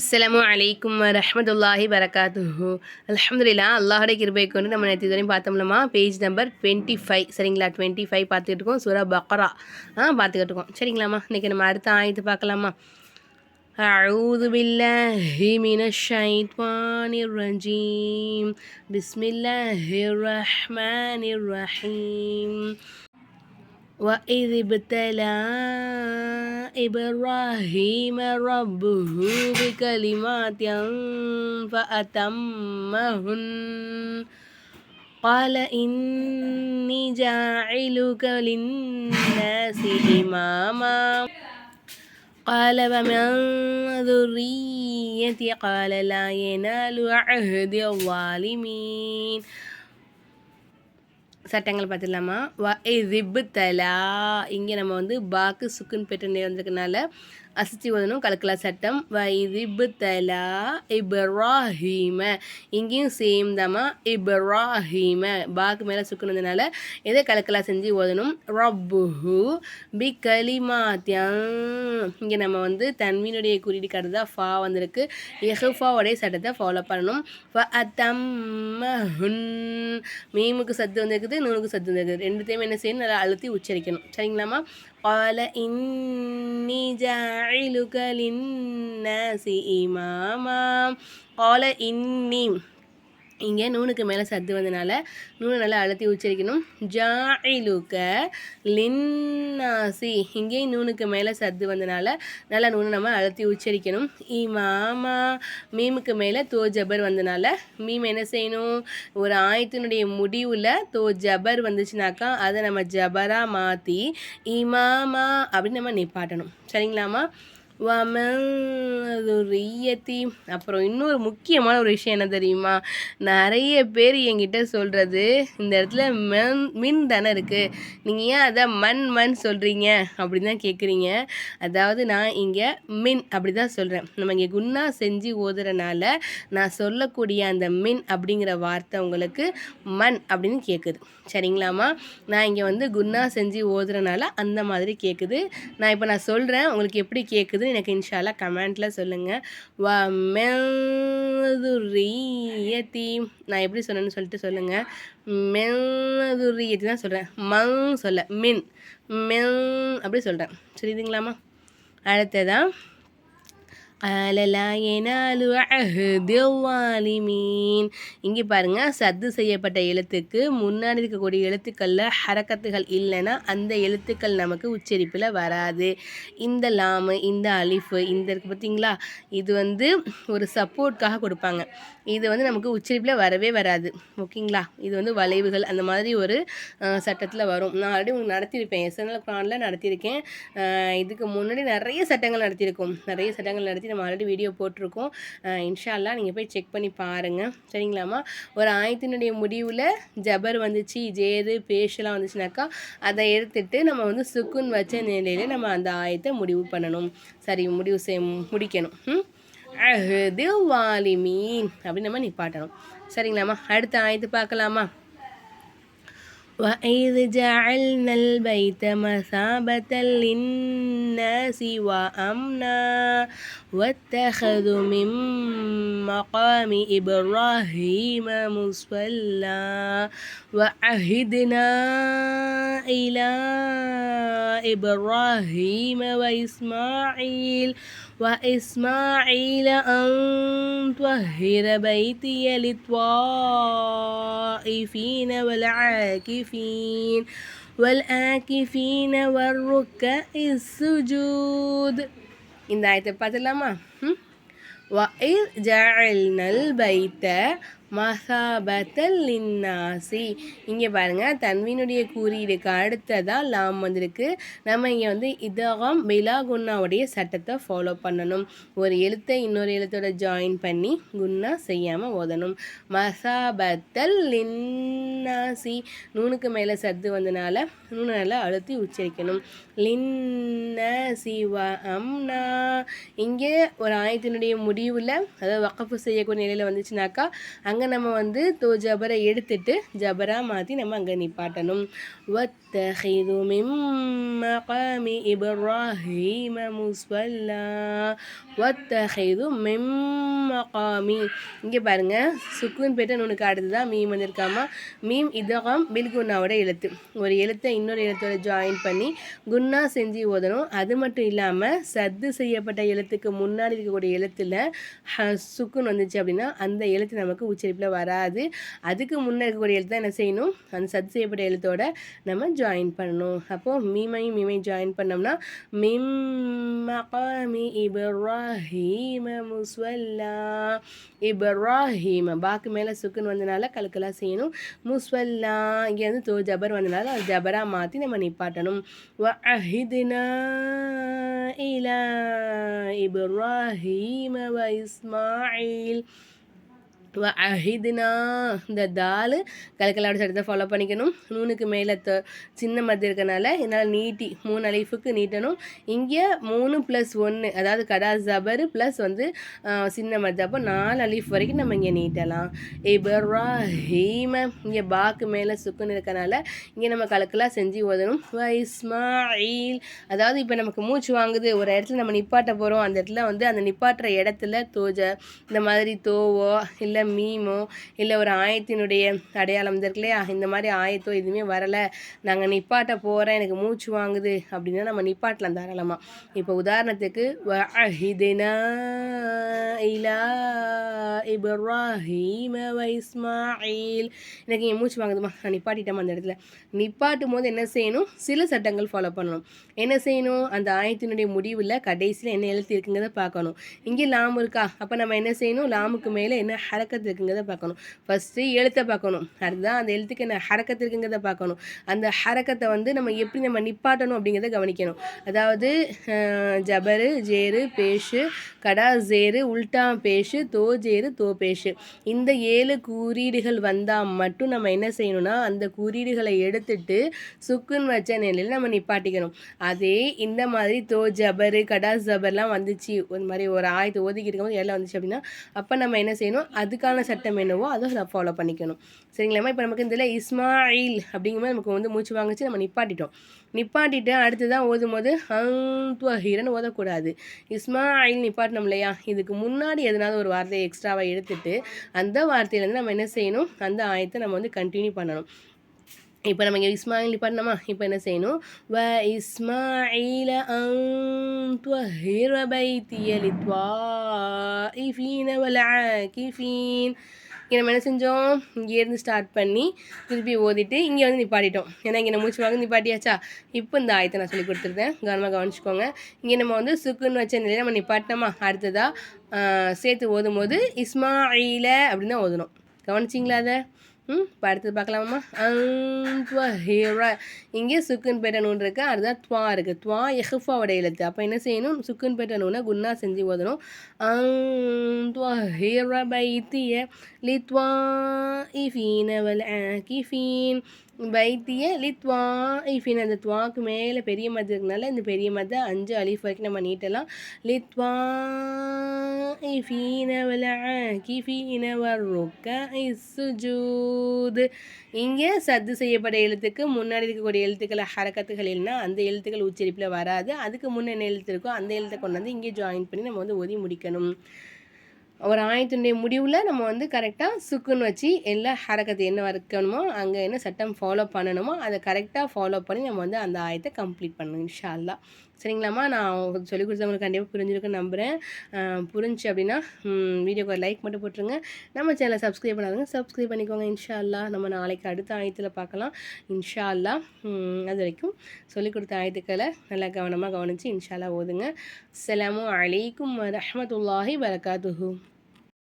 அஸ்ஸலாமு அலைக்கும் வரஹ்மத்துல்லாஹி வரகாத்துஹு அல்ஹம்துலில்லாஹ் அல்லாஹுடைய கிருபை கொண்டு நம்ம நேற்று இதுவரையும் பார்த்தோம்லமா பேஜ் நம்பர் டுவெண்ட்டி ஃபைவ் சரிங்களா டுவெண்ட்டி ஃபைவ் பார்த்துக்கிட்டு இருக்கோம் சூரா பக்ரா ஆ பார்த்துக்கிட்டு இருக்கோம் சரிங்களாம்மா இன்றைக்கி நம்ம அடுத்த ஆயத்து பார்க்கலாமா أعوذ بالله من الشيطان الرجيم بسم الله الرحمن الرحيم وإذ ابتلى إبراهيم ربه بكلمات فأتمهن قال إني جاعلك للناس إماما قال ومن ذريتي قال لا ينال عهد الظالمين சட்டங்கள் பார்த்துடலாமா? வ ஏ இதிபு தலா இங்கே நம்ம வந்து பாக்கு சுக்குன்னு பெற்று நேர் வந்திருக்கனால அசிச்சு ஓதணும் கலக்கலாம் சட்டம். வைதிபுத்தல இப்ராஹீம. இங்கேயும் சேம் தாமா இப்ராஹீம. பாக்கு மேலே சுக்குனதுனால எதை கலக்கலா செஞ்சு ஓதணும் ரப்புஹு பி கலிமாத்தியம். இங்கே நம்ம வந்து தன்மீனுடைய குறியீடு கடந்தா ஃபா வந்திருக்கு. எஹ்ஃபாவுடைய சட்டத்தை ஃபாலோ பண்ணணும். ஃப அத்தம்மஹுன். மீமுக்கு சத்து வந்திருக்குது நூலுக்கு சத்து வந்திருக்குது. ரெண்டுத்தையும் என்ன செய்யணும்? நல்லா அழுத்தி உச்சரிக்கணும். சரிங்களாமா பால இன் جاعلك للناس إماما قال إني இங்கே நூனுக்கு மேலே சத்து வந்தனால நூனை நல்லா அழுத்தி உச்சரிக்கணும். ஜாயிலுக்க லின்னாசி. இங்கேயும் நூனுக்கு மேலே சத்து வந்தனால நல்லா நூனை நம்ம அழுத்தி உச்சரிக்கணும். இமாமா மீமுக்கு மேலே தோ ஜபர் வந்தனால மீம் என்ன செய்யணும்? ஒரு ஆயத்தினுடைய முடிவில் தோ ஜபர் வந்துச்சுனாக்கா அதை நம்ம ஜபராக மாற்றி இமாமா அப்படின்னு நம்ம நிப்பாட்டணும். சரிங்களாம்மா? வமதுரியத்தி அப்புறம் இன்னொரு முக்கியமான ஒரு விஷயம் என்ன தெரியுமா? நிறைய பேர் என்கிட்ட சொல்கிறது இந்த இடத்துல மென் மின் தானே இருக்குது நீங்கள் ஏன் அதை மண் மண் சொல்கிறீங்க அப்படின்னு தான் கேட்குறீங்க அதாவது நான் இங்கே மின் அப்படி தான் சொல்கிறேன் நம்ம இங்கே குன்னா செஞ்சு ஓதுறனால நான் சொல்லக்கூடிய அந்த மின் அப்படிங்கிற வார்த்தை உங்களுக்கு மண் அப்படின்னு கேட்குது சரிங்களாம்மா? நான் இங்கே வந்து குன்னா செஞ்சு ஓதுறனால அந்த மாதிரி கேட்குது நான் இப்போ நான் சொல்கிறேன் உங்களுக்கு எப்படி கேட்குது எனக்கு இன்ஷால்லா கமெண்ட்டில் சொல்லுங்கள் வ மெதுரியத்தி நான் எப்படி சொன்னேன்னு சொல்லிட்டு சொல்லுங்கள் மெதுரியத்தி தான் சொல்கிறேன் மங் சொல்ல மின். மென் அப்படி சொல்கிறேன் சரிதுங்களாமா அடுத்ததான் ஆல லா எனாலு அஹ்திவாலிமீன் இங்கே பாருங்கள் சத்து செய்யப்பட்ட எழுத்துக்கு முன்னாடி இருக்கக்கூடிய எழுத்துக்களில் ஹரக்கத்துகள் இல்லைன்னா அந்த எழுத்துக்கள் நமக்கு உச்சரிப்பில் வராது. இந்த லாமு இந்த அலிஃபு இந்த இருக்குது பார்த்தீங்களா இது வந்து ஒரு சப்போர்ட்காக கொடுப்பாங்க. இது வந்து நமக்கு உச்சரிப்பில் வரவே வராது. ஓகேங்களா? இது வந்து வளைவுகள் அந்த மாதிரி ஒரு சட்டத்தில் வரும். நான் ஆல்ரெடி உங்களுக்கு நடத்தியிருப்பேன். எஸ்என்எல் குரானில் நடத்தியிருக்கேன். இதுக்கு முன்னாடி நிறைய சட்டங்கள் நடத்தியிருக்கோம். நிறைய சட்டங்கள் நடத்தி நம்ம ஆல்ரெடி வீடியோ போட்டிருக்கோம். இன்ஷால்லா நீங்கள் போய் செக் பண்ணி பாருங்கள் சரிங்களாம்மா? ஒரு ஆயத்தினுடைய முடிவில் ஜபர் வந்துச்சு ஜேது பேஷெல்லாம் வந்துச்சுனாக்கா அதை எடுத்துட்டு நம்ம வந்து சுக்குன் வச்ச நிலையில் நம்ம அந்த ஆயத்தை முடிவு பண்ணணும். சரி முடிவு செய் முடிக்கணும். ம்? அஹது வாலிமீன். அப்படின்னு நம்ம நிப்பாட்டணும். சரிங்களாம்மா? அடுத்த ஆயத்து பார்க்கலாமா? وإذ جعلنا البيت مثابة للناس وأمنا واتخذوا من مقام إبراهيم مصلى وعهدنا إلى إبراهيم وإسماعيل وإسماعيل أن طهر بيتي للطائفين والعاكفين والآكفين والركع السجود இந்த ஆயத்தை பார்த்துடலாமா وإذ جعلنا البيت மசாபத்தல் லின்னாசி. இங்கே பாருங்கள் தன்வினுடைய குறியீடுக்கு அடுத்ததாக லாம் வந்திருக்கு. நம்ம இங்கே வந்து இதகம் பிலா குன்னாவுடைய சட்டத்தை ஃபாலோ பண்ணணும். ஒரு எழுத்தை இன்னொரு எழுத்தோட ஜாயின் பண்ணி குன்னா செய்யாமல் ஓதணும். மசாபத்தல் லின்னாசி. நூனுக்கு மேலே சத்து வந்தனால நூனை நல்லா அழுத்தி உச்சரிக்கணும். லின்ன சிவா அம்னா. இங்கே ஒரு ஆயத்தினுடைய முடிவில் அதாவது வக்கப்பு செய்யக்கூடிய நிலையில் வந்துச்சுனாக்கா அங்கே நம்ம வந்து தோ ஜபரை எடுத்துட்டு ஜபரா மாற்றி நம்ம அங்கே நிப்பாட்டணும். வத்தஹிது மிம்மி இப்ராஹிம முஸ்வல்லா. வத்தஹிது மிம்மகாமி இங்கே பாருங்கள் சுக்குன்னு பேட்ட நுனுக்கு அடுத்து தான் மீம் வந்திருக்காமா? மீம் இதகம் பில்குன்னாவோட எழுத்து. ஒரு எழுத்தை இன்னொரு எழுத்தோட ஜாயின் பண்ணி குன்னா செஞ்சு ஓதணும். அது மட்டும் இல்லாமல் சத்து செய்யப்பட்ட எழுத்துக்கு முன்னாடி இருக்கக்கூடிய எழுத்தில் சுக்குன்னு வந்துச்சு அப்படின்னா அந்த எழுத்து நமக்கு உச்ச ஷேப்பில் வராது. அதுக்கு முன்னே இருக்கக்கூடிய எழுத்து தான் என்ன செய்யணும்? அந்த சத்து செய்யப்பட்ட எழுத்தோட நம்ம ஜாயின் பண்ணணும். அப்போது மீமையும் மீமையும் ஜாயின் பண்ணோம்னா மிம் மகாமி இப்ராஹீம முஸ்வல்லா. இப்ராஹீம பாக்கு மேலே சுக்குன்னு வந்தனால கலக்கலாக செய்யணும். முஸ்வல்லா இங்கேருந்து தோ ஜபர் வந்தனால அது ஜபராக மாற்றி நம்ம நிப்பாட்டணும். வ அஹிதுனா இலா இப்ராஹீம வ இஸ்மாயில். அஹிதுனா இந்த தால் கலக்கலாவோட சட்டத்தை ஃபாலோ பண்ணிக்கணும். நூனுக்கு மேலே சின்ன மத்து இருக்கனால என்னால் நீட்டி மூணு அலைஃபுக்கு நீட்டணும். இங்கே மூணு ப்ளஸ் ஒன்று அதாவது கடா ஜபரு ப்ளஸ் வந்து சின்ன மத்து அப்போ நாலு அலீஃப் வரைக்கும் நம்ம இங்கே நீட்டலாம். இபரா ஹீம இங்கே பாக்கு மேலே சுக்குன்னு இருக்கனால இங்கே நம்ம கலக்கலாக செஞ்சு ஓதணும். இஸ்மாயில். அதாவது இப்போ நமக்கு மூச்சு வாங்குது. ஒரு இடத்துல நம்ம நிப்பாட்ட போகிறோம் அந்த இடத்துல வந்து அந்த நிப்பாட்டுற இடத்துல தோஜ இந்த மாதிரி தோவோ இல்லை மீமோ இல்லை ஒரு ஆயத்தினுடைய அடையாளம் இருக்கு இல்லையா? இந்த மாதிரி ஆயத்தோ எதுவுமே வரலை. நாங்கள் நிப்பாட்ட போகிறேன் எனக்கு மூச்சு வாங்குது அப்படின்னா நம்ம நிப்பாட்டலாம் தாராளமாக இப்போ உதாரணத்துக்கு இலா இப்ராஹீம இஸ்மாயில். எனக்கு என் மூச்சு வாங்குதுமா? நான் நிப்பாட்டிட்டேன் அந்த இடத்துல. நிப்பாட்டும் போது என்ன செய்யணும்? சில சட்டங்கள் ஃபாலோ பண்ணணும். என்ன செய்யணும்? அந்த ஆயத்தினுடைய முடிவில் கடைசியில் என்ன எழுத்து இருக்குங்கிறத பார்க்கணும். இங்கே லாம் இருக்கா? அப்போ நம்ம என்ன செய்யணும்? லாமுக்கு மேலே என்ன ஹரக்கத்து இருக்குங்கிறத பார்க்கணும். ஃபஸ்ட்டு எழுத்தை பார்க்கணும். அதுதான் அந்த எழுத்துக்கு என்ன ஹரக்கத்து இருக்குங்கிறத பார்க்கணும். அந்த ஹரக்கத்தை வந்து நம்ம எப்படி நம்ம நிப்பாட்டணும் அப்படிங்கிறத கவனிக்கணும். அதாவது ஜபரு ஜேரு பேஷு கடா ஜேரு உல்டா பேஷு தோ ஜேரு தோ பேஷு. இந்த ஏழு குறியீடுகள் வந்தால் மட்டும் நம்ம என்ன செய்யணும்னா அந்த குறியீடுகளை எடுத்துட்டு சுக்குன்னு வச்ச நிலையில் நம்ம நிப்பாட்டிக்கணும். அதே இந்த மாதிரி தோ ஜபரு கடா ஜபர்லாம் வந்துச்சு. ஒரு மாதிரி ஒரு ஆயத்தை ஒதுக்கி இருக்கும்போது எல்லாம் வந்துச்சு அப்படின்னா அப்போ நம்ம என்ன செய்யணும்? அது அதுக்கான சட்டம் என்னவோ அதை நான் ஃபாலோ பண்ணிக்கணும். சரிங்களாம்மா? இப்போ நமக்கு இதில் இஸ்மாயில் அப்படிங்கும்போது நமக்கு வந்து மூச்சு வாங்கிச்சு நம்ம நிப்பாட்டிட்டோம். நிப்பாட்டிட்டு அடுத்து தான் ஓதும் போது ஹீரன் ஓதக்கூடாது. இஸ்மாயில் நிப்பாட்டினோம் இல்லையா? இதுக்கு முன்னாடி எதனாவது ஒரு வார்த்தையை எக்ஸ்ட்ராவாக எடுத்துட்டு அந்த வார்த்தையிலேருந்து நம்ம என்ன செய்யணும்? அந்த ஆயத்தை நம்ம வந்து கண்டினியூ பண்ணணும். இப்போ நம்ம இங்கே இஸ்மாயில் நிப்பாட்டினோமா இப்போ என்ன செய்யணும்? வ இஸ்மாயில துவஹிர பைத்திய லித்வாஇஃபீன வல் இங்கே நம்ம என்ன செஞ்சோம்? இங்கேருந்து ஸ்டார்ட் பண்ணி திருப்பி ஓதிட்டு இங்கே வந்து நிப்பாட்டிட்டோம். ஏன்னா இங்கே நம்ம மூச்சு வாங்க நிப்பாட்டியாச்சா? இப்போ இந்த ஆயத்தை நான் சொல்லி கொடுத்துருந்தேன். கவனமாக கவனிச்சுக்கோங்க. இங்கே நம்ம வந்து சுக்குன்னு வச்ச நிலையில் நம்ம நிப்பாட்டினோமா? அடுத்ததாக சேர்த்து ஓதும் போது இஸ்மாயில அப்படின்னு தான் ஓதணும். கவனிச்சிங்களா அதை? ம் இப்போ அடுத்தது பார்க்கலாமா ஹீரா. இங்கே சுக்குன் பேட்ட நூன் இருக்குது அதுதான் துவா இருக்குது துவா எஹ்ஃபாவோட எழுத்து. அப்போ என்ன செய்யணும்? சுக்குன் பேட்ட நூனை குன்னா செஞ்சு ஓதணும். துவா ஹீரா பைத்திய லி துவா இஃபீன வல் ஆகிஃபீன். வைத்திய லித்வா இஃபின் அந்த துவாக்கு மேலே பெரிய மது இருக்கனால இந்த பெரிய மது அஞ்சு அலிஃப் வரைக்கும் நம்ம நீட்டலாம். லித்வா இங்கே சத்து செய்யப்பட்ட எழுத்துக்கு முன்னாடி இருக்கக்கூடிய எழுத்துக்களை ஹரக்கத்துகள் இல்லைன்னா அந்த எழுத்துக்கள் உச்சரிப்பில் வராது. அதுக்கு முன்னே என்ன எழுத்து இருக்கோ அந்த எழுத்தை கொண்டு வந்து இங்கே ஜாயின் பண்ணி நம்ம வந்து ஒதி முடிக்கணும். ஒரு ஆயத்தினுடைய முடிவில் நம்ம வந்து கரெக்டாக சுக்குன்னு வச்சு எல்லா ஹரக்கத்தை என்ன வைக்கணுமோ அங்கே என்ன சட்டம் ஃபாலோ பண்ணணுமோ அதை கரெக்டாக ஃபாலோ பண்ணி நம்ம வந்து அந்த ஆயத்தை கம்ப்ளீட் பண்ணணும் இன்ஷால்லா சரிங்களாம்மா? நான் சொல்லி கொடுத்தவங்களுக்கு கண்டிப்பாக புரிஞ்சிருக்குன்னு நம்புகிறேன் புரிஞ்சு அப்படின்னா வீடியோக்கு ஒரு லைக் மட்டும் போட்டுருங்க. நம்ம சேனலை சப்ஸ்கிரைப் பண்ணாதுங்க சப்ஸ்கிரைப் பண்ணிக்கோங்க. இன்ஷா அல்லா நம்ம நாளைக்கு அடுத்த ஆயத்தில் பார்க்கலாம். இன்ஷா அல்லா அது வரைக்கும் சொல்லிக் கொடுத்த ஆயத்துக்களை நல்லா கவனமாக கவனித்து இன்ஷால்லா ஓதுங்க. அஸ்லாம் அலைக்கும் வரமத்துல்லாஹி வரகாத்துஹூ